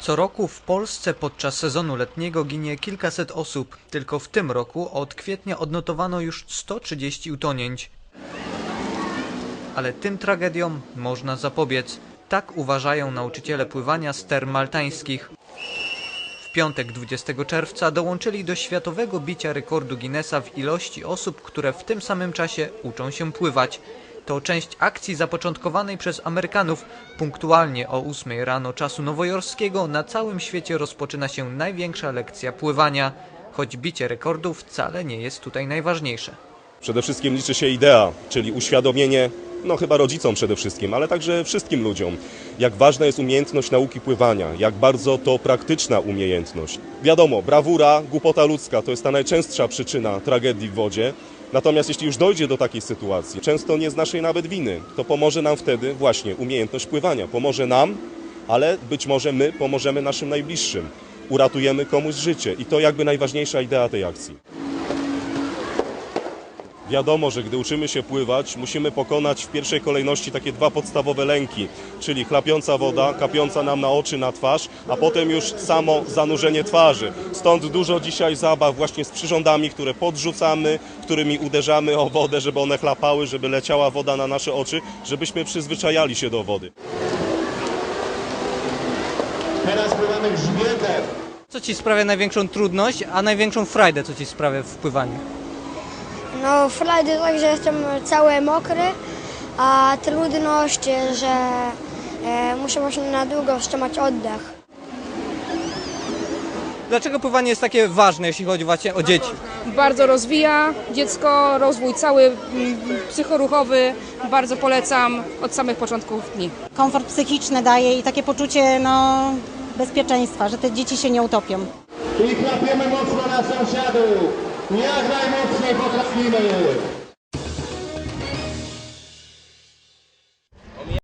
Co roku w Polsce podczas sezonu letniego ginie kilkaset osób. Tylko w tym roku od kwietnia odnotowano już 130 utonięć. Ale tym tragediom można zapobiec. Tak uważają nauczyciele pływania z term maltańskich. W piątek 20 czerwca dołączyli do światowego bicia rekordu Guinnessa w ilości osób, które w tym samym czasie uczą się pływać. To część akcji zapoczątkowanej przez Amerykanów. Punktualnie o 8 rano czasu nowojorskiego na całym świecie rozpoczyna się największa lekcja pływania. Choć bicie rekordów wcale nie jest tutaj najważniejsze. Przede wszystkim liczy się idea, czyli uświadomienie, no chyba rodzicom przede wszystkim, ale także wszystkim ludziom, jak ważna jest umiejętność nauki pływania, jak bardzo to praktyczna umiejętność. Wiadomo, brawura, głupota ludzka to jest ta najczęstsza przyczyna tragedii w wodzie. Natomiast jeśli już dojdzie do takiej sytuacji, często nie z naszej nawet winy, to pomoże nam wtedy właśnie umiejętność pływania. Pomoże nam, ale być może my pomożemy naszym najbliższym. Uratujemy komuś życie i to jakby najważniejsza idea tej akcji. Wiadomo, że gdy uczymy się pływać, musimy pokonać w pierwszej kolejności takie dwa podstawowe lęki, czyli chlapiąca woda, kapiąca nam na oczy, na twarz, a potem już samo zanurzenie twarzy. Stąd dużo dzisiaj zabaw właśnie z przyrządami, które podrzucamy, którymi uderzamy o wodę, żeby one chlapały, żeby leciała woda na nasze oczy, żebyśmy przyzwyczajali się do wody. Teraz pływamy grzbietem. Co ci sprawia największą trudność, a największą frajdę co ci sprawia w pływaniu? No, frajdy tak, że jestem cały mokry, a trudność, że e, muszę właśnie na długo wstrzymać oddech. Dlaczego pływanie jest takie ważne, jeśli chodzi właśnie o dzieci? bardzo rozwija dziecko, rozwój cały psychoruchowy. Bardzo polecam od samych początków dni. komfort psychiczny daje i takie poczucie no, bezpieczeństwa, że te dzieci się nie utopią. I klapiemy mocno na sąsiadów. Jak najmocniej potrafimy.